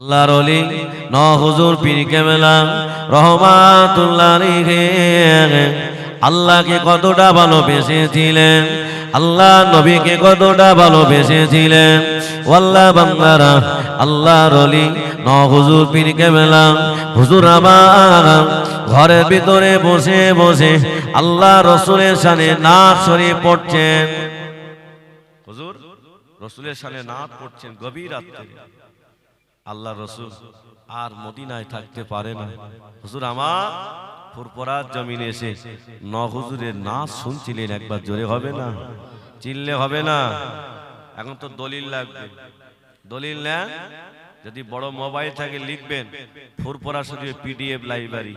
আল্লাহর ন হুজুর পীর কেমেলা, রহমাতুল্লাহ আল্লাহকে কতটা ভালোবেসেছিলেন? আল্লাহ নবীকে কতটা ভালোবেসেছিলেন? ওয়াল্লাহ বাংলারা আল্লাহর অলি ন হুজুর পীর কেমেলা, হুজুর আমার, ঘরের ভিতরে বসে বসে আল্লাহ রসুলের সানে নাচ শরীফ পড়ছেন। হুজুর, রসুলের সানে নাচ পড়ছেন গভীর রাত্রে। আল্লাহ রসুল আর মদিনায় থাকতে পারে না। হুজুর, আমার ফুরপরার জমিনে এসে ন হুজুরের নাচ শুনছিলেন, একবার জোরে হবে না? চিনলে হবে না? এখন তো দলিল লাগবে। দলিল নেন যদি বড় মোবাইল থাকে, লিখবেন ফুরপরা শুধু পিডিএফ লাইব্রেরি।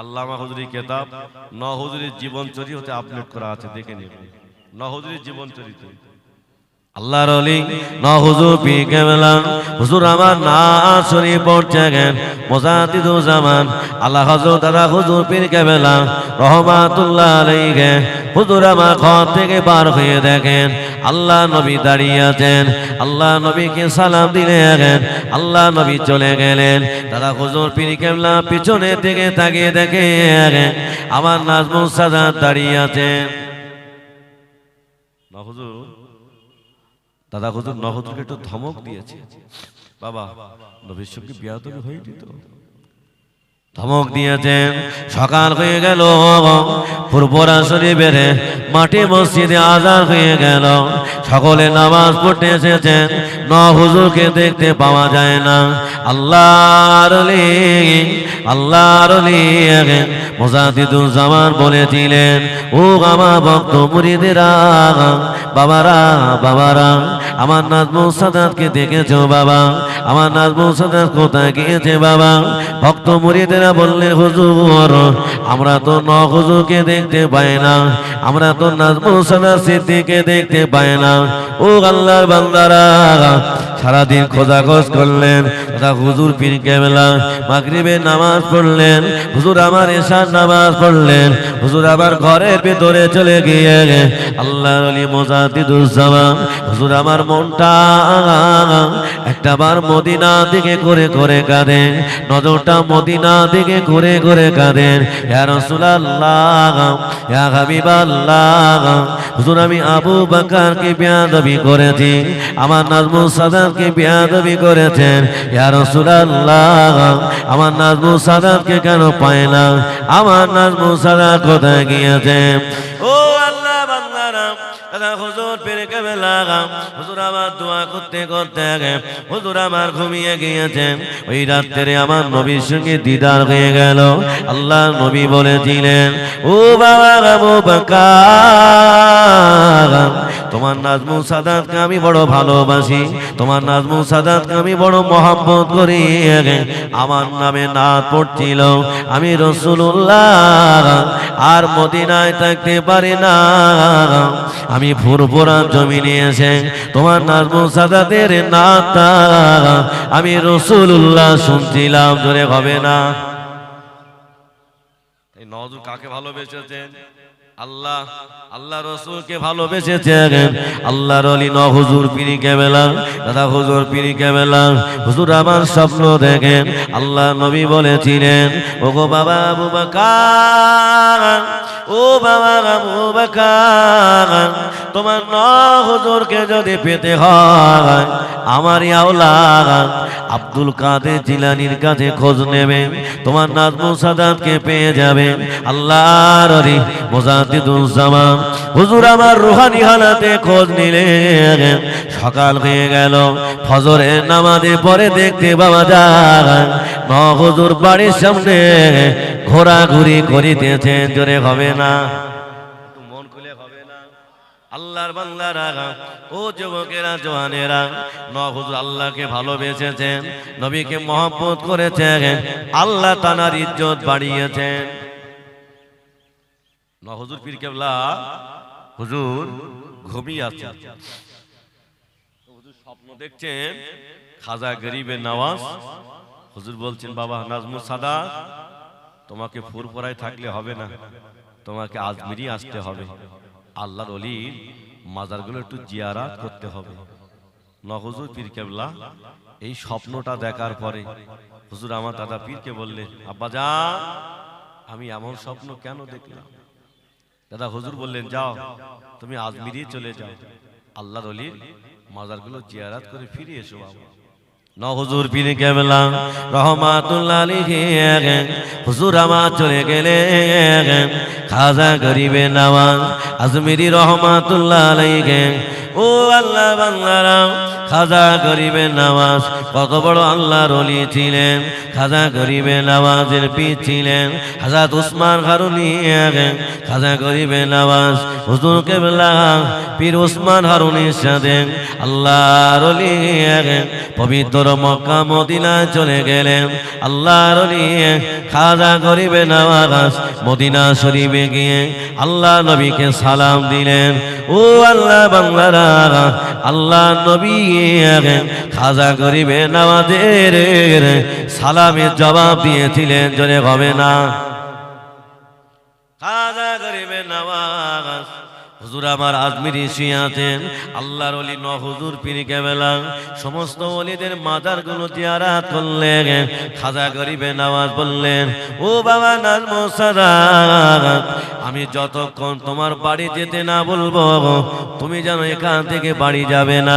আল্লামা হুজুরি কেতাব, ন হুজুরের জীবন চরিত্রে আপলোড করা আছে, দেখে নেবেন। ন হুজুরের জীবন চরিত্র। আল্লাহর অলি ন হুজুর পি কেমলা হুজুর, আমার না শরী পড়ছে গেন মোজাতিদু জামান। আল্লাহ হজর, দাদা হুজুর পীর কেমলা রহমাতুল্লাহ আলাইহি। হুজুর, আমার ঘর থেকে বার হয়ে দেখেন। আল্লাহ নবী দাঁড়িয়ে আছেন। আল্লাহ নবীকে সালাম দিলেন আল্লাহ নবী চলে গেলেন। দাদা হুজুর পীর কেমলা পিছনে থেকে তাকিয়ে দেখে আমার নাজমুল সাদাত দাঁড়িয়ে আছেন। হুজুর দাদা হুজুর নহজুরকে একটু ধমক দিয়েছে। বাবা নবীর সঙ্গে বিয়া তুমি হয়নি তো? ধমক দিয়েছেন। সকাল হয়ে গেল। পূর্বরা শরীফের মাটি মসজিদে আজান হয়ে গেল। সকলে নামাজ পড়তে এসেছেন। ন হুজুরকে দেখতে পাওয়া যায় না। আল্লাহর আল্লাহর মোজাদিদুল জামান বলেছিলেন, ও আমার ভক্ত মুরিদেরা, বাবারা বাবারা, আমার নাজমুল সাদাতকে দেখেছ বাবা? আমার নাজমুল সাদাত কোথায় গিয়েছে বাবা? ভক্ত মুরিদেরা বললেন হুজুর, আমরা তো ন হুজুরকে দেখতে পাই না, আমরা তো নাজমুল সাদাত সিদ্দিকে দেখতে পাই না। ও আল্লাহর বান্দারা, সারাদিন খোঁজাখোঁজ করলেন তথা হুজুর পীর কেবলা মাগরিবের নামাজ পড়লেন, হুজুর আমার এশার নামাজ পড়লেন, হুজুর আবার ঘরের ভিতরে চলে গিয়ে আল্লাহর অলি মোজাদিদুজ্জামান হুজুর আমার মনটা একটা বার মদিনা দিকে করে করে কাঁদে নজরটা মদিনা দিকে ঘুরে ঘুরে কাঁদেন। ইয়া রাসূলুল্লাহ, ইয়া হাবিবাল্লাহ, হুজুর আমি আবু বেয়াদবি করেছি, আমার নাজমুল সাদাতকে বেয়াদবি করেছেন। ইয়া রাসূলুল্লাহ, আমার নাজমুল সাদাতকে কেন পায় না? আমার নাজমুল সাদাত কোথায় গিয়েছে? ও দাদা হুজুর হুজুর আমার দোয়া করতে করতে হুজুর আমার ঘুমিয়ে গিয়েছেন ওই রাত্রে আমার নবীর সঙ্গে দিদার হয়ে গেল। আল্লাহ নবী বলেছিলেন, ও বাবা তোমার নাজমুল সাদাতকে আমি বড় ভালোবাসি। তোমার নাজমুল সাদাতকে আমি বড় মহাব্বত করি আমার নামে নাচ পড়ছিল। আমি রসুল্লাহ আর মদিনায় থাকতে পারি না। আমি ফুরফুরা জমিনে এসে তোমার নাজমুল সাদাতের নাতা আমি রসুল্লাহ শুনছিলাম ধরে হবে না। নজর কাকে ভালোবেসেছেন? আল্লাহ আল্লাহ রসুলকে ভালোবেসেছেন। আল্লাহর অলি ন হুজুর পিরি কেবেলা দাদা হুজুর পিরি কেবেলা হুজুর আমার স্বপ্ন দেখেন, আল্লাহ নবী বলেছিলেন ও গো বাবা আবু বাকার, ও বাবা আবু বাকার, তোমার ন হুজুরকে যদি পেতে হয় আমার আব্দুল কাদের জিলানির কাছে খোঁজ নেবে। তোমার নাজমুল সাদাতকে পেয়ে যাবে। আল্লাহর অলি মোজাদ্দিদুল জামান। হুজুর আমার রুহানি হালাতে খোঁজ নিলেন। সকাল হয়ে গেল। ফজরের নামাজে পরে দেখতে পাওয়া যায় ন হুজুর বাড়ির সামনে ঘোরাঘুরি করিতেছেন। জোরে হবে না। আল্লাহর বান্দারা, ও যুবকেরা, জওয়ানেরা ন হুজুর আল্লাহকে ভালোবেসেছেন, নবীকে মহব্বত করেছেন, আল্লাহ তানার ইজ্জত বাড়িয়েছেন। ন হুজুর পীর কেবলা, হুজুর ঘুমিয়ে আছে হুজুর স্বপ্ন দেখছেন, খাজা গরিবের নওয়াজ হুজুর বলছেন, বাবা নাজমুল সাদা, তোমাকে ফুরফুরায় থাকলে হবে না, তোমাকে আজমিরি আসতে হবে। আল্লাহর অলির মাজারগুলো একটু জিয়ারাত করতে হবে। নহজুর পীর কেবলা, এই স্বপ্নটা দেখার পরে হুজুর আমার দাদা পীরকে বললেন আব্বা যা, আমি এমন স্বপ্ন কেন দেখলাম? দাদা হুজুর বললেন, যাও, তুমি আজমিরি চলে যাও। আল্লাহর অলির মাজারগুলো জিয়ারাত করে ফিরে এসো বাবা। ন হুজুর পীর কেবলা, রহমাতুল্লাহ আলাইহি হুজুর আমার চলে গেলে, খাজা গরিবে নামাজ, আজমিরি রহমাতুল্লাহ আলাইহি ও আল্লাহ বাংলারা খাজা গরিবে নামাজ, কত বড় আল্লাহর অলি ছিলেন। খাজা গরিবে নামাজের পীর ছিলেন হাজাত উসমান হারুনি খাজা গরিবে নওয়াজ হুজুর কেবলা, পীর উসমান হারুনির সাথে আল্লাহর অলি পবিত্র মক্কা মদিনায় চলে গেলেন। আল্লাহর খাজা গরিবে নওয়াজ মদিনা শরীফে গিয়ে আল্লাহ নবীকে সালাম দিলেন। ও আল্লাহ বাংলারা আল্লাহ নবী খাজা গরিবে নওয়াজের সালামের জবাব দিয়েছিলেন জনে হবে না। খাজা গরিবে নওয়াজ হুজুর আমার আজমিরি শুয়াতেন আল্লাহর অলি ন হুজুর পীর কেবেলা, সমস্ত অলিদের মাজারগুলো জিয়ারাত করলেন, খাজা গরিবে নামাজ বললেন ও বাবা নাজমো সাদাত আমি যতক্ষণ তোমার বাড়ি যেতে না বলব, তুমি যেন এখান থেকে বাড়ি যাবে না।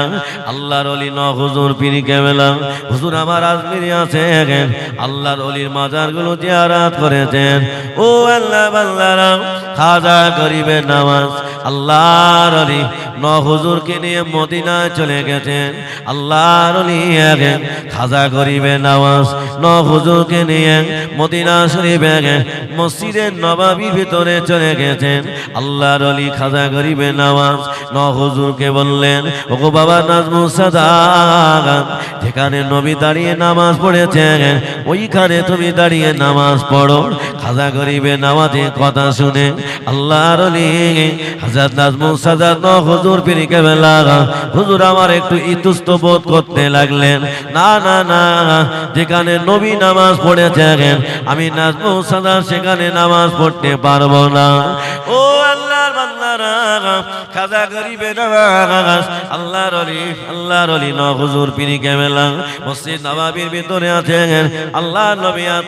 আল্লাহর অলি ন হুজুর পীর কেবেলা, হুজুর আমার আজমিরি আছে, আল্লাহর অলির মাজারগুলো জিয়ারাত করেছেন। ও আল্লাহ আল্লাহ রাম খাজা গরিবে নওয়াজ আল্লাহর অলি। ন নিয়ে মদিনায় চলে গেছেন। আল্লাহর খাজা গরিবে নওয়াজ, ন নিয়ে মদিনা শরীফে মসজিদের নবাবির ভিতরে চলে গেছেন। আল্লাহর অলি খাজা গরিবে নওয়াজ, ন বললেন, ওগো বাবা নাজমু সাদাত যেখানে নবী দাঁড়িয়ে নামাজ পড়েছেন ওইখানে তুমি দাঁড়িয়ে নামাজ পড়ো। খাজা গরিবে নামাজে কথা শুনে আল্লাহর অলি হাজার নাজমু সাদাত ন হুজুর পিরি লাগা হুজুর আমার একটু ইতুস্ত বোধ করতে লাগলেন। না না না, যেখানে নবী নামাজ পড়েছেন, আমি নাজমু সাদা সেখানে নামাজ পড়তে পারব না। ও বান্দারা নামাজ, আল্লাহর অলি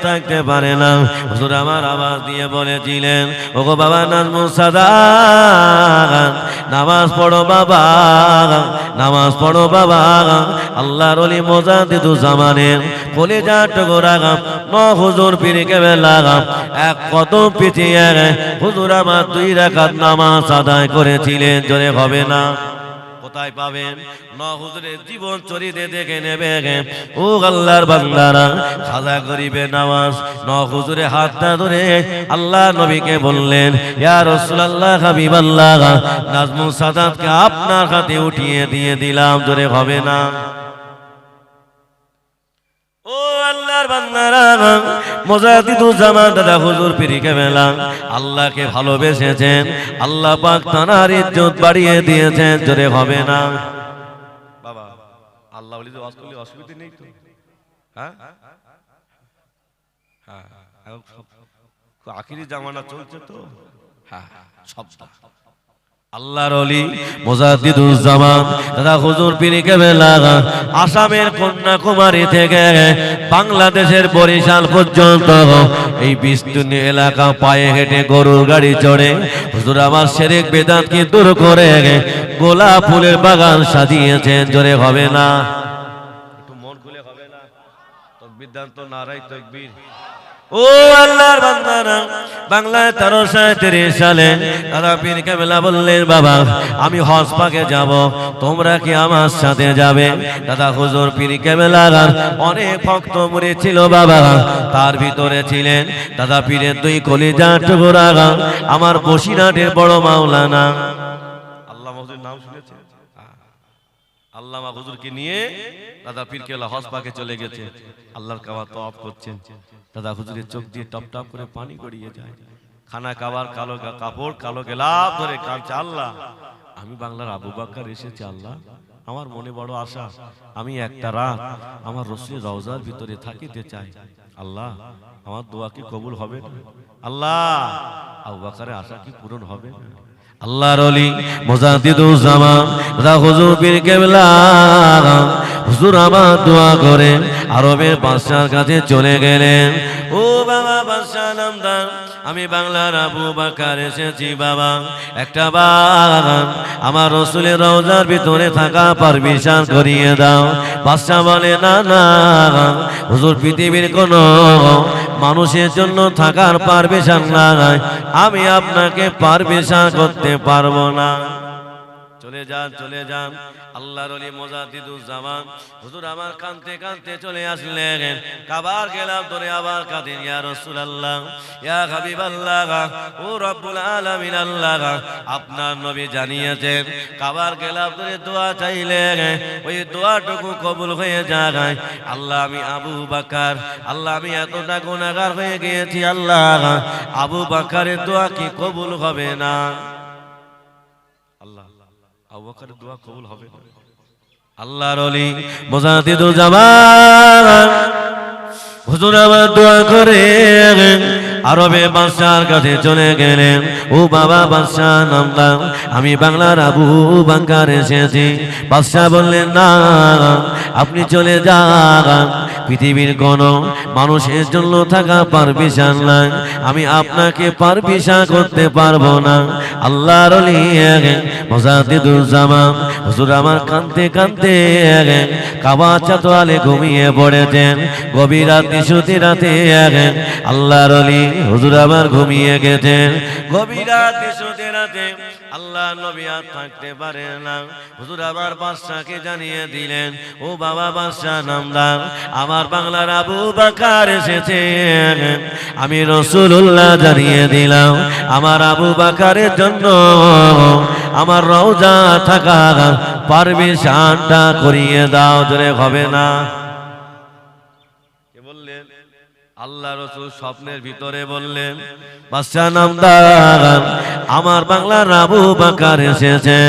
থাকতে পারে না। হুজুর আমার আওয়াজ দিয়ে বলেছিলেন, ওগো বাবা নাজমু সাদাত নামাজ পড়ো বাবা, নামাজ পড়ো বাবা, আল্লাহর অলি মোজাদিদু জামানের কলেজা টগোরা ন হুজুর পিরি কেবেলা এক কত পিছিয়ে হুজুর আমার দুই রাকাত নামাজ আদায় করেছিলেন, জোরে হবে না? কোথায় পাবেন? ন হুজুরের জীবন চরিতে দেখে নেবে ও আল্লাহর বান্দারা খাজা করিবে নামাজ। ন হুজুরে হাতটা ধরে আল্লাহ নবীকে বললেন, ইয়া রাসূলুল্লাহ, হাবিবাল্লাহ নাজমু সাদাতকে আপনার হাতে উঠিয়ে দিয়ে দিলাম, জোরে হবে না ও আল্লাহর বান্দারা মোজাদিদুল জামান দাদা হুজুর পিরিকে মেলা। আল্লাহকে ভালোবেসেছেন, আল্লাহ পাক তানার ইজ্জত বাড়িয়ে দিয়েছেন, জোরে হবে না। বাবা, আল্লাহ বলি অসুবিধা নেই তো। হ্যাঁ? হ্যাঁ আখিরি জামানা চলছে তো। হ্যাঁ সব আল্লাহর অলি মোজাদ্দিদুল জামান। দাদা হুজুর পীর কেবেলা আসামের কন্যাকুমারী থেকে বাংলাদেশের বরিশাল পর্যন্ত এই বিস্তীর্ণ এলাকা পায়ে হেঁটে গরুর গাড়ি চড়ে। হুজুর আমার শেরেক বেদাতকে দূর করে গোলাপ ফুলের বাগান সাজিয়েছেন, জোরে হবে না। একটু মন খুলে হবে না। তকবির তো নারাই তকবির। ও আল্লাহর বান্দারা, বাংলায় সালে দাদা পীর বললেন, বাবা, আমি হজ পাকে যাব, তোমরা কি আমার সাথে যাবে? দাদা হুজুর পীর অনেক ভক্ত মুড়ি ছিল বাবা, তার ভিতরে ছিলেন দাদা পীরের দুই কলিজা আমার বসিরহাটের বড় মাওলানা। আল্লাহ নাম শুনেছে? আল্লামা হুজুরকে নিয়ে দাদা পীর কেলা হজ পাকে চলে গেছে। আল্লাহর কাবা তো অফ করছেন। দাদা হুজুরের চোখ দিয়ে টপ টপ করে পানি গড়িয়ে যায়। খানা খাবার, কালো কাপড়, কালো গেলাপ ধরে কাঁদছে, আল্লাহ। আমি বাংলার আবু বাক্কার এসেছি, আল্লাহ। আমার মনে বড় আশা, আমি একটা রাত আমার রসুল রওজার ভিতরে থাকিতে চাই। আল্লাহ, আমার দোয়া কি কবুল হবে? আল্লাহ, আবু বাক্কারের আশা কি পূরণ হবে? না আল্লাহর অলি মোজাদ্দিদুল জামান দাদা হুজুর পীর কেবলা হুজুর আমার দোয়া করে আরবের বাদশার কাছে চলে গেলেন। ও বাবা, বাদশাহ নামদার, আমি বাংলার আবু বাকার এসেছি বাবা। একটা বাগান, আমার রসুলের রওজার ভিতরে থাকা পারমিশন করিয়ে দাও। বাদশাহ বলে, না না হুজুর পৃথিবীর কোনো মানুষের জন্য থাকার পারমিশন নাই। আমি আপনাকে পারমিশন করতে পারব না। চলে যান চলে যান। আল্লাহর ওলি মোজাদ্দিদুল জামান। হুজুর আমার কানতে কানতে চলে আসলেন। কাবার গেলাম, ধরে আবার কাঁদেন, ইয়া রাসূলুল্লাহ, ইয়া হাবিবাল্লাহ, ও রব্বুল আলামিন আল্লাহ। আপনার নবী জানিয়েছেন, কাবার গেলাম, ধরে দোয়া চাইলেন। ওই দোয়াটুকু কবুল হয়ে যায় আল্লাহ, আমি আবু বাকার। আল্লাহ, আমি এতটা গুনাহগার হয়ে গিয়েছি, আল্লাহ। আবু বাকারের দোয়া কি কবুল হবে না? আল্লাহ আবু বকরের দোয়া কবুল হবে। আল্লাহর ওলি মোজাদিদুল জামান হুজুর আমার দোয়া করে আরবে বাদশার কাছে চলে গেলেন। ও বাবা বাদশাহ নামলাম আমি বাংলার আবু বাঙ্কার এসেছি। বাদশাহ বললেন, না, আপনি চলে যান। পৃথিবীর কোন মানুষের জন্য থাকা পারমিশন নাই। আমি আপনাকে পারমিশন করতে পারব না। আল্লাহর মোজাদিদুল জামান। হুজুর আমার কানতে কানতে কাবা চাতোয়ালে ঘুমিয়ে পড়েছেন। গভীর রাতে সুতি রাতে আল্লাহর অলি হুজুর আমার ঘুমিয়ে গেছেন। গভীর রাতে সুতি রাতে আল্লাহ নবী আর থাকতে পারে না। হুজুর আবার বাদশাকে জানিয়ে দিলেন, ও বাবা বাদশাহ নামদার, আমার বাংলার আবু বাকার এসেছেন। আমি রসুল্লাহ জানিয়ে দিলাম, আমার আবু বাকারের জন্য আমার রওজা থাকা পারবি পারমিশনটা করিয়ে দাও, জোরে হবে না। আল্লাহ রসুল স্বপ্নের ভিতরে বললেন, বাদশাহ নামদার, আমার বাংলার আবু বাকার এসেছে।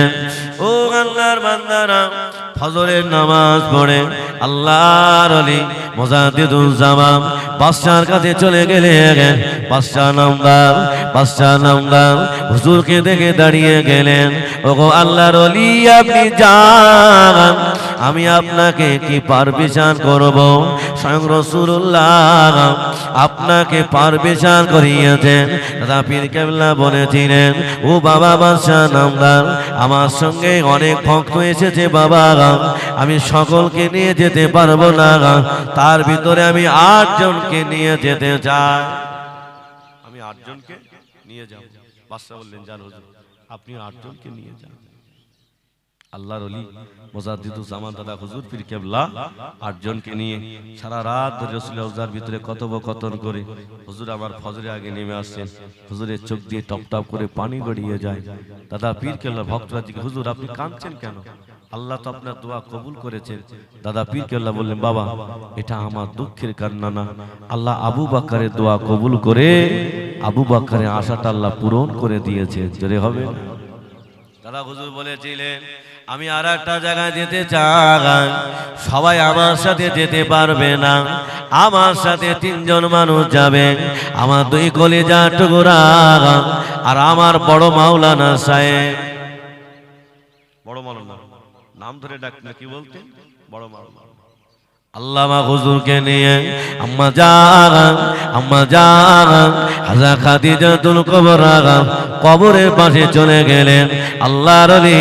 ও আল্লাহর বান্দারা, ফজরের নামাজ পড়ে আল্লাহর অলি মোজাদ্দিদুল জামাম বাদশার কাছে চলে গেলে বাদশাহ নামদার বাদশাহ নামদার হুজুরকে দেখে দাঁড়িয়ে গেলেন। ওগো আল্লাহর অলি আপনি যান। আমি আপনাকে কি পারমিশন করব? স্বয়ং রসুল্লাহ আপনাকে পারমিশন করিয়েছেন। দাদা পীর কেবলা বলেছিলেন, ও বাবা বাদশাহ নামদার, আমার সঙ্গে অনেক ভক্ত এসেছে বাবা। আমি সকলকে নিয়ে যেতে পারব না। তার ভিতরে আমি আটজনকে নিয়ে যেতে চাই। আমি আটজনকে নিয়ে যাব। বাদশাহ বললেন হুজুর, আপনি আটজনকে নিয়ে যান। আল্লাহর অলি মোজাদ্দিদুল জামান দাদা, হুজুর পীর কেবলা, আটজনকে নিয়ে সারা রাত ধরে রসুলের রোজার ভিতরে কথোপকথন করে হুজুর আমার ফজরে আগে নেমে আসছেন। হুজুরের চোখ দিয়ে টপ টপ করে পানি গড়িয়ে যায়। দাদা, পীর কেবলা, ভক্তরা জিজ্ঞেস, হুজুর, আপনি কাঁদছেন কেন? আল্লাহ তো আপনার দোয়া কবুল করেছেন। দাদা, পীর কেল্লা বললেন, বাবা, এটা আমার দুঃখের কান্না না। আল্লাহ আবু বাক্কারের দোয়া কবুল করে আবু বাক্কারের আশাটা আল্লাহ পূরণ করে দিয়েছে। জোরে হবে দাদা, হুজুর বলেছিলেন আমি আর একটা জায়গায় যেতে চাই। সবাই আমার সাথে যেতে পারবে না। আমার সাথে তিনজন মানুষ যাবে। আমার দুই কলিজা টুকুরা। আর আমার বড় মাওলানা সাহেব। বড় মাওলানা। নাম ধরে ডাক না, কি বলতে? বড় মাওলানা। আল্লামা হুজুরকে নিয়ে আম্মা জান আম্মা জান হাজা খাদিজাতুল কুবরা কবরের পাশে চলে গেলেন। আল্লাহর ওলি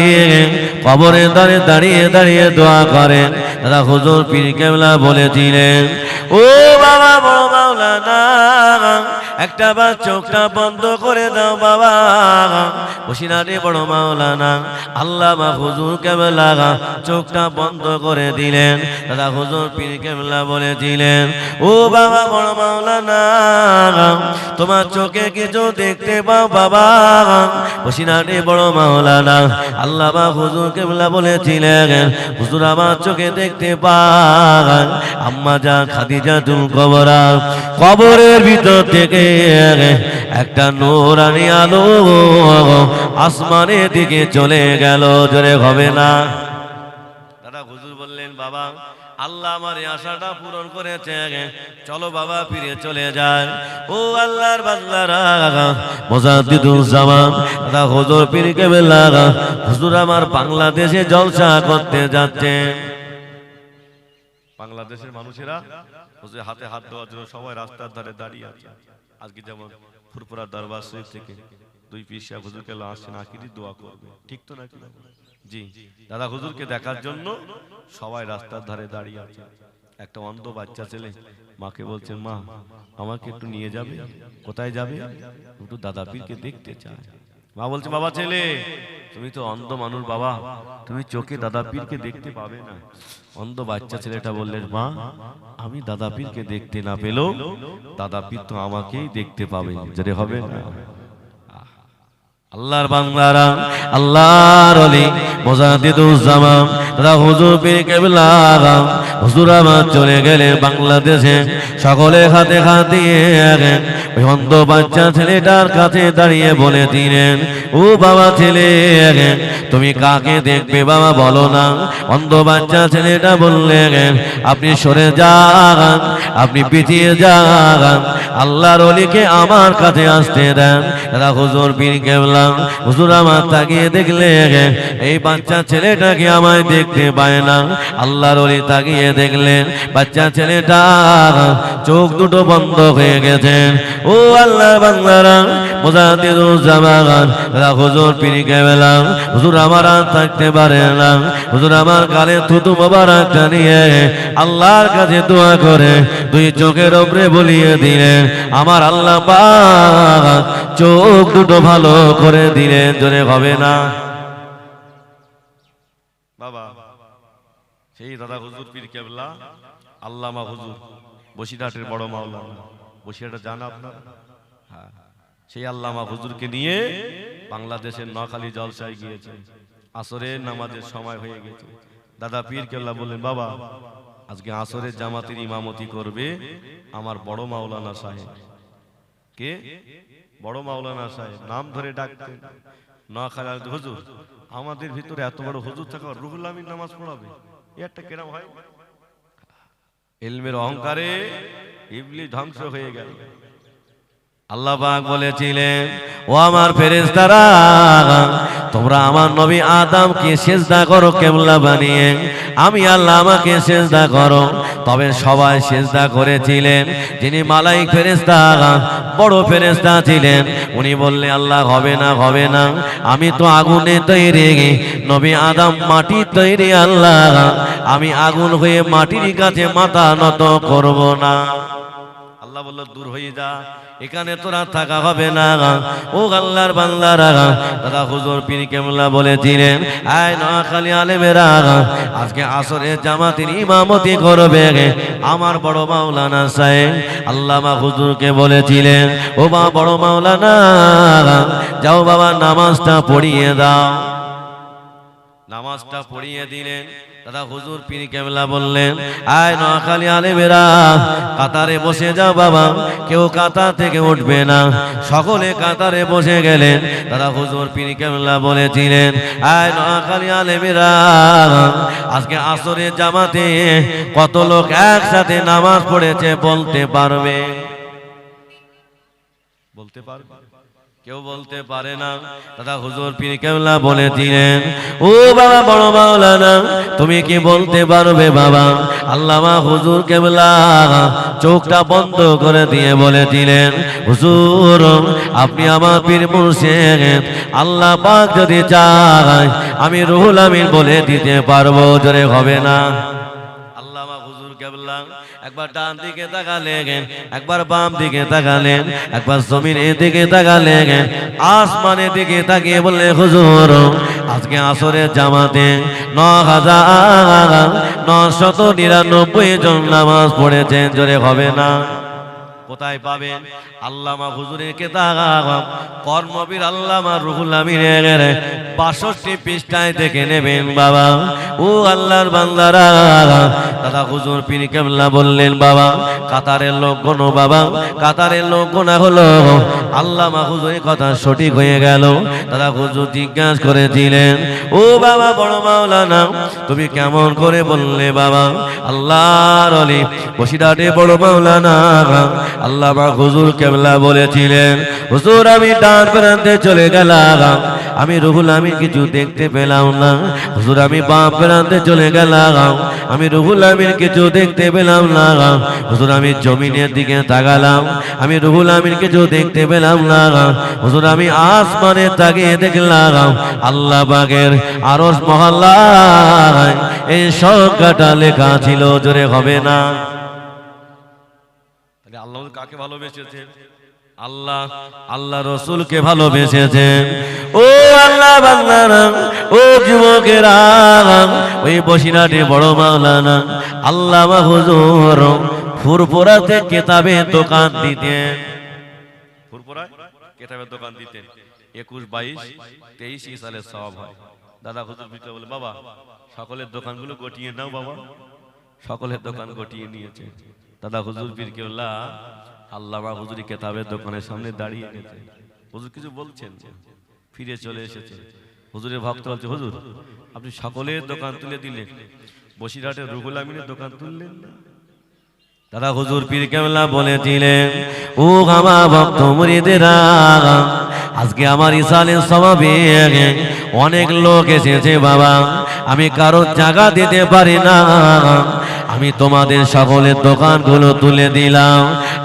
কবরের দাঁড়িয়ে দাঁড়িয়ে দাঁড়িয়ে দোয়া করেন। দাদা হুজুর পীর কেবলা বলেছিলেন, ও বাবা বড় মাওলানা, একটা বার চোখটা বন্ধ করে দাও বাবা। বসিনারে বড় মাওলানা আল্লাহ বা হুজুর কেবলা চোখটা বন্ধ করে দিলেন। দাদা হুজুর পীর কেবলা বলেছিলেন, ও বাবা, বড় মাওলানা, তোমার চোখে কিছু দেখতে পাও বাবা। বসিনারে বড় মাওলানা আল্লাহ বা হুজুর কেবলা বলেছিলেন, হুজুর, আমার চোখে দেখতে পান। আম্মা যা খাদিজা তুল কবরা কবরের ভিতর থেকে একটা নোরানি আলো আসমানের দিকে চলে গেল। জোরে হবে না। দাদা হুজুর বললেন, বাবা, আল্লাহ আমার আশাটা পূরণ করেছে। চলো বাবা, ফিরে চলে যায় ও আল্লাহর বান্দারা, মোজাদ্দিদুল জামান, দাদা হুজুর পীর হুজুর আমার বাংলাদেশে জলসা করতে যাচ্ছেন। বাংলাদেশের মানুষেরা হুজুর হাতে হাত দেওয়ার জন্য সবাই রাস্তার ধারে দাঁড়িয়ে আছে। আজকে যেমন ফুরপুরা দরবার শরীফ থেকে দুই পিসা হুজুরকে আসছেন আকিরি দোয়া করবে। ঠিক তো নাকি? জি। দাদা হুজুরকে দেখার জন্য সবাই রাস্তার ধারে দাঁড়িয়ে আছে। একটা অন্ধ বাচ্চা ছেলে মাকে বলছে, মা, আমাকে একটু নিয়ে যাবে? কোথায় যাবে? একটু দাদা পীরকে দেখতে চায়। মা বলছে, বাবা ছেলে, তুমি তো অন্ধ মানুষ বাবা। তুমি চোখে দাদা পীরকে দেখতে পাবে না। অন্ধ বাচ্চা ছেলেটা বললেন মা আমি দাদা পীরকে দেখতে না পেলেও দাদা পীর তো আমাকেই দেখতে পাবে যদি হবে না? আল্লাহর বাংলারা আল্লাহর অলি মোজাদিদুজ্জামান দাদা হুজুর পীর কেবলা হুজুর আমার চলে গেলে বাংলাদেশে সকলে হাতে হাত দিয়ে ওই অন্ধ বাচ্চা ছেলেটার কাছে দাঁড়িয়ে বলে দিলেন, ও বাবা ছেলে, তুমি কাকে দেখবে বাবা বলো না। অন্ধ বাচ্চা ছেলেটা বললেন আপনি সরে যান, আপনি পিছিয়ে যান, আল্লাহর অলিকে আমার কাছে আসতে দেন। দাদা হুজুর পীর কেবলা হুজুর আমার তাকিয়ে দেখলে, এই বাচ্চা ছেলেটাকে আমায় দেখতে পায় না। আল্লাহর অলি তাকিয়ে দেখলেন, বাচ্চা ছেলেটা চোখ দুটো বন্ধ হয়ে গেছেন ও আল্লাহ বাংলারা মোজাদিদুজ্জামান দাদা হুজুর পীর কেবলা হুজুর আমার আর থাকতে পারে না। হুজুর আমার কালে থুতু মোবারকটা নিয়ে আল্লাহর কাছে দোয়া করে দুই চোখের ওপরে বলিয়ে দিলেন আমার আল্লাহ পাক চোখ দুটো ভালো করে দিলেন জোরে হবে না। বাবা, সেই দাদা হুজুর পীর কেবলা, আল্লামা হুজুর, বসিরহাটের বড় মাওলানা। বসিরহাটে জান আপনার? হ্যাঁ। সেই আল্লামা হুজুরকে নিয়ে বাংলাদেশের নখালি জলসায় গিয়েছে আসরের নামাজের সময় হয়ে গেছে। দাদা পীর কেবলা বললেন, বাবা, আজকে আসরের জামাতের ইমামতি করবে আমার বড় মাওলানা সাহেব। কে? বড় মাওলানা সাহেব। নাম ধরে ডাকতেন নখালি হুজুর আমাদের ভিতরে এত বড় হুজুর থাকা রুহুল আমিন নামাজ পড়াবে। এ একটা কেরাম হয়? এলমের অহংকারে ইবলি ধ্বংস হয়ে গেল। আল্লাহ বলেছিলেন ও আমার ফেরেশতারা তোমরা আমার নবী আদমকে সেজদা করো, কেবলা বানিয়ে। আমি আল্লাহ আমাকে সেজদা করো। তবে সবাই সেজদা করেছিলেন, যিনি মালাইক ফেরেশতা, বড় ফেরেশতা ছিলেন। উনি বললে, আল্লাহ, হবে না হবে না। আমি তো আগুনে তৈরি, নবী আদাম মাটি তৈরি, আল্লাহ। আমি আগুন হয়ে মাটির কাছে মাথা নত করব না। আল্লাহ বলল, দূর হয়ে যা, এখানে তোরা থাকা হবে না। ও আল্লাহর বাংলারা দাদা হুজুর পীর কেমলা বলেছিলেন, আয় না খালি আলেমেরা, আজকে আসরে জামাতের ইমামতি করবে আমার বড় মাওলানা সাহেব আল্লামা হুজুরকে বলেছিলেন, ও মা বড় মাওলানা, যাও বাবা, নামাজটা পড়িয়ে দাও। নামাজটা পড়িয়ে দিলেন। দাদা, হুজুর পীর কেবলা বললেন, আয় নোয়াখালী আলেমেরা, কাতারে বসে যাও বাবা, কেউ কাতার থেকে উঠবে না। সকলে কাতারে বসে গেলেন। দাদা, হুজুর পীর কেবলা বলেছিলেন, আয় নোয়াখালী আলেমেরা, আজকে আসরে জামাতে কত লোক একসাথে নামাজ পড়েছে, বলতে পারবে? বলতে পারবে। কেউ বলতে পারে না। দাদা হুজুর পীর কেবলা বলেছিলেন, ও বাবা, বড় মাওলানা, তুমি কি বলতে পারবে বাবা? আল্লামা হুজুর কেবলা চোখটা বন্ধ করে দিয়ে বলেছিলেন, হুজুর, আপনি আমার পীর মুর্শিদ, আল্লাহ পাক যদি চায়, আমি রুহুল আমিন বলে দিতে পারব, জোরে হবে না? আল্লামা হুজুর কেবলা একবার ডান দিকে তাকালেন, একবার বাম দিকে তাকালেন, একবার জমিনের দিকে তাকালেন, আসমানের দিকে তাকিয়ে বললে হুজুর, আজকে আসরের জামাতে ন হাজার নশত নিরানব্বই জন নামাজ পড়েছেন, জোরে হবে না? কোথায় পাবেন? আল্লামা হুজুরের কেতাব, কর্মবীর আল্লামা রুহুল আমিনের বাষট্টি পৃষ্ঠায় দেখে নেবেন বাবা। ও আল্লাহর বান্দারা, দাদা হুজুর পীর কেবলা বললেন, বাবা, কাতারের লোক কোন বাবা, কাতারের লোক গোনা হলো। আল্লামা হুজুরের কথা সঠিক হয়ে গেল। দাদা হুজুর জিজ্ঞাসা করেছিলেন ও বাবা, বড় মাওলানা, তুমি কেমন করে বললে বাবা? আল্লাহর অলি বসিরাটে বড় মাওলানা আল্লাহ বা হুজুর কেবলা বলেছিলেন, হুজুর, আমি ডান প্রান্তে চলে গেলাম। আমি রুহুল আমি কিছু দেখতে পেলাম না। হুজুর, আমি বাম প্রান্তে চলে গেলাম। আমি রুহুল আমির কিছু দেখতে পেলাম না। হুজুর, আমি জমিনের দিকে তাকালাম। আমি রুহুল আমির কিছু দেখতে পেলাম না। হুজুর, আমি আসমানে তাকিয়ে দেখলাম। আল্লাহ বাগের আরস মহল্লায় এই সংখ্যাটা লেখা ছিল, জোরে হবে না। কাকে ভালোবেসেছেন আল্লাহ আল্লাহ রসুলকে ভালোবেসেছেন ও আল্লাহ ও যুবকেরা, ওই বসিরাটে বড় মাওলানা আল্লাহ হুজুর ফুরফুরাতে কেতাবে দোকান দিতেন। দোকান সকলের গটিয়ে নাও বাবা। সকলের দোকান গটিয়ে নিয়েছে। দাদা হুজুর পীর কেউল্লা আল্লামা হুজুরি কেতাবের দোকানের সামনে দাঁড়িয়ে গেছে। হুজুর কিছু বলছেন? ফিরে চলে এসেছে। হুজুরের ভক্ত বলছে, হুজুর, আপনি সকলের দোকান তুলে দিলেন। বসিরহাটের রুহুল আমিনের দোকান তুললেন দাদা হুজুর পীর কেমলা বলেছিলেন, ও গামা ভক্ত মুরিদেরা, আজকে আমার ইসালের স্বভাবে অনেক লোক এসেছে বাবা। আমি কারও জায়গা দিতে পারি না। আমি তোমাদের সকলের দোকানগুলো তুলে দিলাম।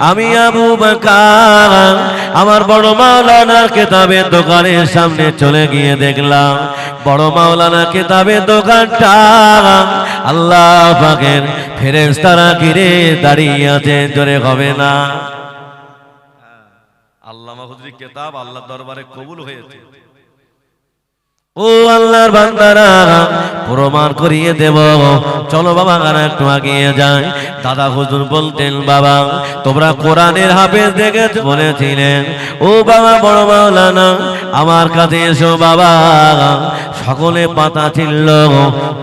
আমি আবু বাকার, আমার বড় মাওলানার কেতাবের দোকানের সামনে চলে গিয়ে দেখলাম। বড় মাওলানা কেতাবের দোকানটা আল্লাহ পাকের ফেরেশতারা ঘিরে দাঁড়িয়ে আছে, জোরে হবে না। আল্লাহ কেতাব আল্লাহ দরবারে কবুল হয়েছে। ও আল্লাহর বান্দারা, প্রমাণ করিয়ে দেব। চলো বাবা, গানা একটু আগিয়ে যায় দাদা হুজুর বলতেন, বাবা, তোমরা কোরআনের হাফেজ দেখে বলেছিলেন। ও বাবা, বড় মাওলানা, আমার কাছে এসো বাবা। সকলে পাতা ছিল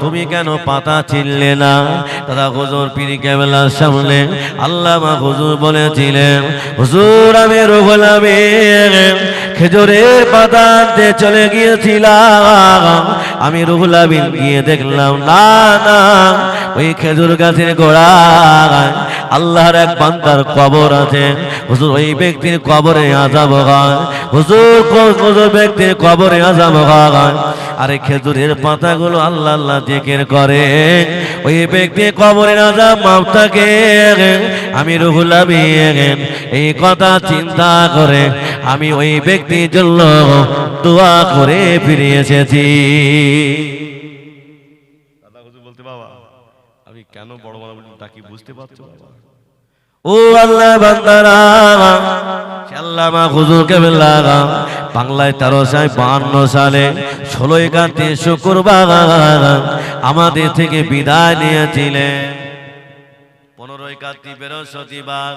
তুমি কেন পাতা ছিললে না? দাদা হুজুর পিরি কেবলার সামনে আল্লাহ হুজুর বলেছিলেন, হুজুর, আমি রুহুল আমিন, খেজুরের পাতা চলে গিয়েছিলাম। আমি রুহুল আমিন গিয়ে দেখলাম, না না, ওই খেজুর গাছের গোড়ায় আল্লাহর এক বান্দার কবর আছে। হুজুর, ওই ব্যক্তির কবরে আজাব হয়। হুজুর হুজুর ব্যক্তির কবরে আজাব হয়। আরে খেজুরের পাতাগুলো আল্লাহ আল্লাহ জিকির করে। ওই ব্যক্তি কবরের আজাব মাপ থাকে। আমি রুহুল আমিন এই কথা চিন্তা করে আমি ওই ব্যক্তির জন্য দোয়া করে ফিরে এসেছি। দাদা হুজুর বলতে বাবা আমি কেন বড় বড় ডাকি বুঝতে পারছ বাবা? ও আল্লাহ বান্দারা আল্লামা হুজুর কেবলা বাংলায় তেরো সাল বাহান্ন সালে ষোলোই কান্তি শুক্রবার আমাদের থেকে বিদায় নিয়েছিলেন। পনেরোই কান্তি বৃহস্পতিবার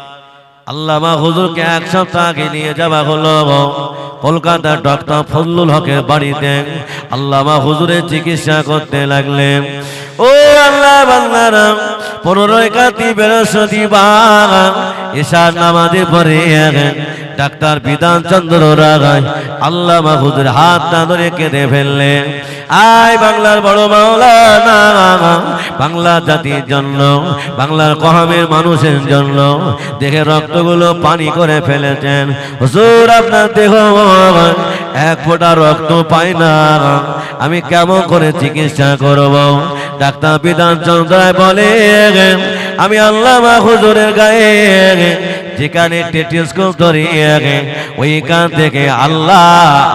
আল্লামা হুজুরকে এক সপ্তাহ আগে নিয়ে যাওয়া হলো। কলকাতার ডক্টর ফজলুল হকের বাড়িতে আল্লামা হুজুরের চিকিৎসা করতে লাগলেন। ও আল্লাহ বান্দারা পনেরোই কাতি বৃহস্পতিবার ঈশার নামাজে পরে ডাক্তার বিধান চন্দ্র রাগায় আল্লাহ মাহুদের হাত না ধরে কেঁদে ফেললে। আয় বাংলার বড় মাওলানা বাংলা জাতির জন্য, বাংলার কহামের মানুষের জন্য দেখে রক্তগুলো পানি করে ফেলেছেন। হুজুর, আপনার দেহ এক ফোঁটা রক্ত পাই না। আমি কেমন করে চিকিৎসা করব? ডাক্তার বিধান চন্দ্রায় বলে, আমি আল্লাহ হুজুরের গায়ে যেখানে টেটিস্কোপ ধরিয়ে ওইখান থেকে আল্লাহ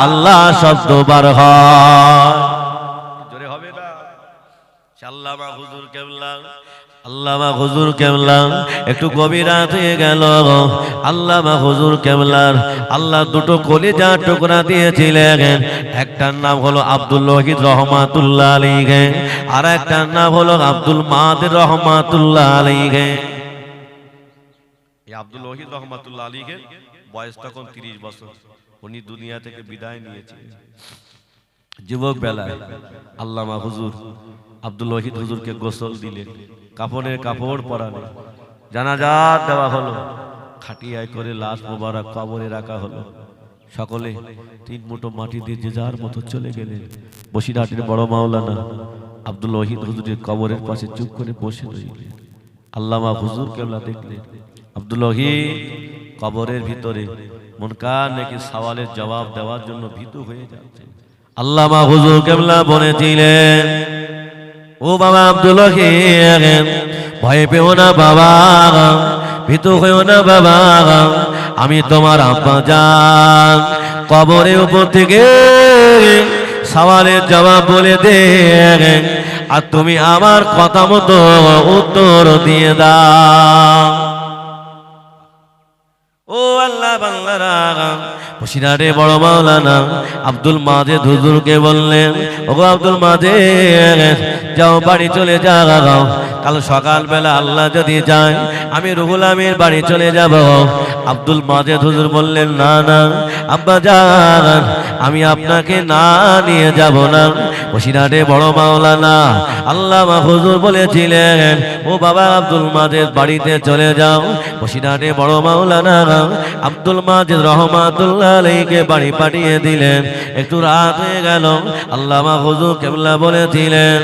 আল্লাহ শব্দ বার জোরে হবে না? আল্লামা হুজুর কেবলা, আল্লামা হুজুর কেবলা, একটু গভীর রাত হয়ে গেল। আল্লামা হুজুর কেবলার, আল্লাহ দুটো কলিজা টুকরা দিয়েছিলেন। একটার নাম হলো আব্দুল ওয়াহিদ রহমাতুল্লাহ আলীকে আর একটার নাম হলো আব্দুল মাহাদির রহমাতুল্লাহ আলীকে আব্দুল ওয়াহিদ রহমাতুল্লাহ আলীকে বয়স তখন তিরিশ বছর। উনি দুনিয়া থেকে বিদায় নিয়েছে। যুবক বেলায় আল্লামা হুজুর আব্দুল ওয়াহিদ হুজুরকে গোসল দিলেন। কাপড়ের কাপড় পরালেন। জানাজাত দেওয়া হলো। খাটিয়ায় করে লাশ মোবারক কবরে রাখা হলো। সকলে তিন মুঠো মাটি দিয়ে যে যার মতো চলে গেলেন। বসিরহাটের বড় মাওলানা আব্দুল ওয়াহিদ হুজুরের কবরের পাশে চুপ করে বসে রইলেন। আল্লামা হুজুর কেবলা দেখলেন। আব্দুল ওয়াহিদ কবরের ভিতরে। মুনকার নাকি সওয়ালের জবাব দেওয়ার জন্য ভীতু হয়ে যাচ্ছে আল্লামা হুজুর কেবলা বলেছিলেন ও বাবা আব্দুল রহিম, ভয় পেও না বাবা ভীতু হইও না বাবা আমি তোমার আব্বা যান কবরের উপর থেকে সওয়ালের জবাব বলে দে আর তুমি আমার কথা মতো উত্তর দিয়ে দাও। ও আল্লাহ বাংলারা বসিরারে বড় মাওলানা আব্দুল মাদে হুজুরকে বললেন ও গো আব্দুল মাদে যাও বাড়ি চলে যাও কাল সকালবেলা আল্লাহ যদি যায় আমি রুহুল আমির বাড়ি চলে যাব। আব্দুল মাদে হুজুর বললেন না না আব্বা যান আমি আপনাকে না নিয়ে যাব না। বসিরাটে বড় মাওলানা আল্লাহ হুজুর বলেছিলেন, ও বাবা আব্দুল মাজেদ, বাড়িতে চলে যাও। বসিরাটে বড় মাওলানা আব্দুল মাজেদ রহমাতুল্লাহ বাড়ি পাঠিয়ে দিলেন। একটু রাত হয়ে গেল আল্লামা হুজুর কেবলা বলেছিলেন,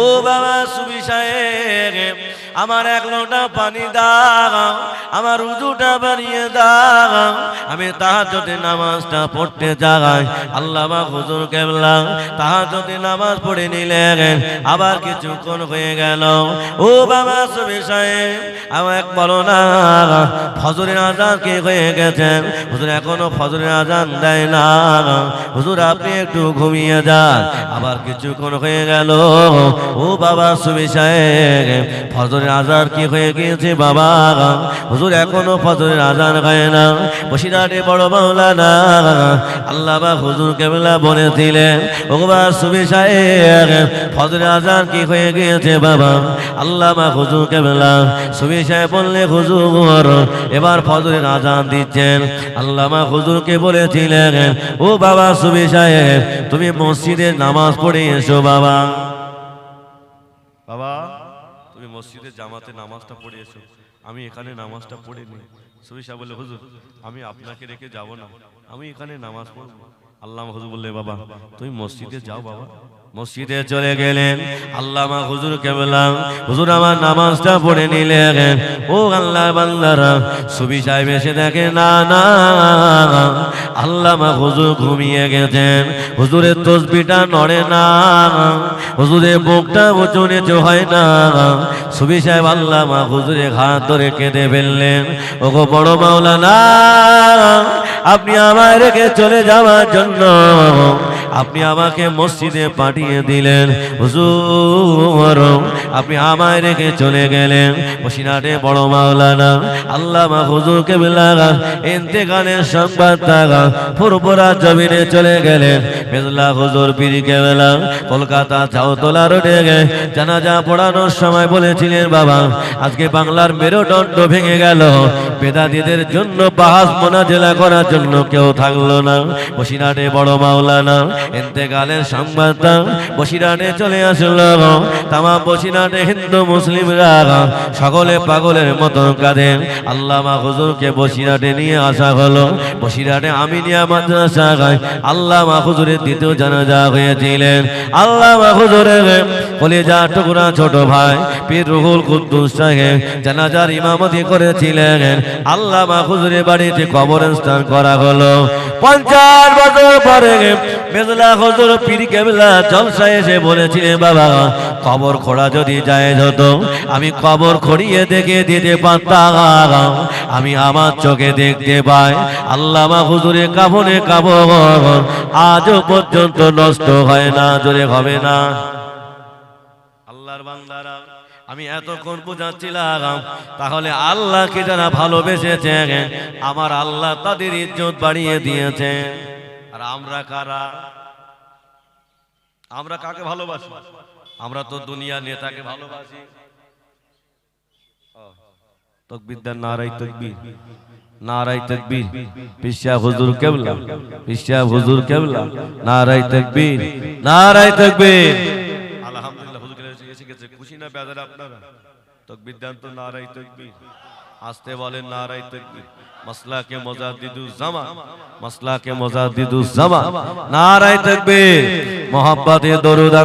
ও বাবা সুবি আমার এক লোটা পানি দাও, আমার উজুটা বানিয়ে দাও। আমি তাহার যদি নামাজটা পড়তে যাই। আল্লামা হুজুর কেবলা তাহাজ্জুদের নামাজ পড়ে নিলেন। আবার কিছুক্ষণ হয়ে গেল। ও বাবা সুবি সাহেব আমার এক বলো না, ফজরের আজান কে হয়ে গেছেন হুজুর, এখনও ফজরের আজান দেয় না। হুজুর, আপনি একটু ঘুমিয়ে যান। আবার কিছুক্ষণ হয়ে গেল। ও বাবা সুবি সাহেব ফজরের আজান কি হয়ে গিয়েছে বাবা? হুজুর, এখনও ফজরের আজান হয় না। বসিরাটে বড় মাওলানা আল্লাহ বা হুজুর কেবলা বলেছিলেন বাবা সুবি সাহেব, ফজরের আজান কি হয়ে গিয়েছে বাবা? আল্লাহ বা হুজুর কেবলা, সুবি সাহেব বললে হুজুর, এবার ফজরের আজান দিচ্ছেন। আল্লামা হুজুরকে বলেছিলেন, ও বাবা সুবি সাহেব, তুমি মসজিদে নামাজ পড়ে এসো বাবা। মসজিদে জামাতে নামাজটা পড়ে এসো আমি এখানে নামাজটা পড়ে নি সুবি সাহেব বলে, হুজুর, আমি আপনাকে রেখে যাব না। আমি এখানে নামাজ পড়ব। আল্লাহ হুজুর বললে বাবা, তুমি মসজিদে যাও বাবা। মসজিদে চলে গেলেন। আল্লামা হুজুর কেবলাম হুজুর আমার নামাজটা পড়ে নিলেন। ও আল্লাহ বান্দারা, সুবি সাহেব এসে দেখে, না না। আল্লামা হুজুর ঘুমিয়ে গেছেন। হুজুরের তসবিটা নড়ে না। হুজুরের বুকটা উঁচু নিচু হয় না। সুবি সাহেব আল্লামা হুজুরের হাত ধরে কেঁদে ফেললেন। ও গো বড় মাওলানা, আপনি আমায় রেখে চলে যাওয়ার জন্য আপনি আমাকে মসজিদে পাঠিয়ে দিলেন। হুজুর, আপনি আমায় রেখে চলে গেলেন। বসিনাটে বড় মাওলানা, আল্লামা হুজুরকে বেলাগা ইন্তেকালের সংবাদ থাকা ফুরপুরা জমিনে চলে গেলেন। মেজলা হুজুর পীরকে বেলা কলকাতা চাউতলা রোডে গে জানাজা পড়ানোর সময় বলেছিলেন, বাবা, আজকে বাংলার মেরুদণ্ড ভেঙে গেল। বেদাদিদের জন্য বাহাস মোনাজেলা করার জন্য কেউ থাকল না। বসিরাটে বড় মাওলানা এতেকালের সংবাদটা বসিরাটে চলে আসলো। তামা বসিরাটে হিন্দু, মুসলিমরা সকলে পাগলের মতন কাঁদেন। আল্লামা হুজুরকে বসিরাটে নিয়ে আসা হলো। বসিরাটে আমিনিয়া গায় আল্লামা হুজুরের দ্বিতীয় জানাজা হয়েছিলেন। আল্লামা হুজুরের কলিজা টুকরা ছোট ভাই, পীর রুহুল কুদ্দুস সাহেব জানাজার ইমামতি করেছিলেন। আল্লামা হুজুরের বাড়িতে কবরস্থান করা হলো। পঞ্চাশ বছর পরে বেজলা হুজুর পীর কেবলা জলসা এসে বলেছিলেন, বাবা, কবর খোঁড়া যদি যায় হতো, আমি কবর খড়িয়ে দেখে দিতে পারতাম। আমি আমার চোখে দেখতে পাই, আল্লামা হুজুরে কাবনে কাবর আজও পর্যন্ত নষ্ট হয় না, জোরে হবে না। আল্লাহর বান্দারা, আমি এতক্ষণ বুঝাচ্ছিলাম, তাহলে আল্লাহকে যারা ভালোবেসেছে আমার আল্লাহ তাদের ইজ্জত বাড়িয়ে দিয়েছে আর আমরা কারা? আমরা কাকে ভালোবাসি? আমরা তো দুনিয়া নেতাকে ভালোবাসি। তকবিদ্যার নারাই তকবীর। নারাই তকবীর। পিসা হুজুর কেবলা। পিসা হুজুর কেবলা। নারাই তকবীর। নারাই তকবীর। আলহামদুলিল্লাহ, হুজুর এসে খুশি না আপনারা? তকবীর দেন তো নারাই তকবীর। আসতে বলেন নারাই তকবীর। মাসলা কে মজাদিদু জামা মাসলা কে মজাদিদু জামা। নারায় থাকবে মোহাব্বতে দরুদ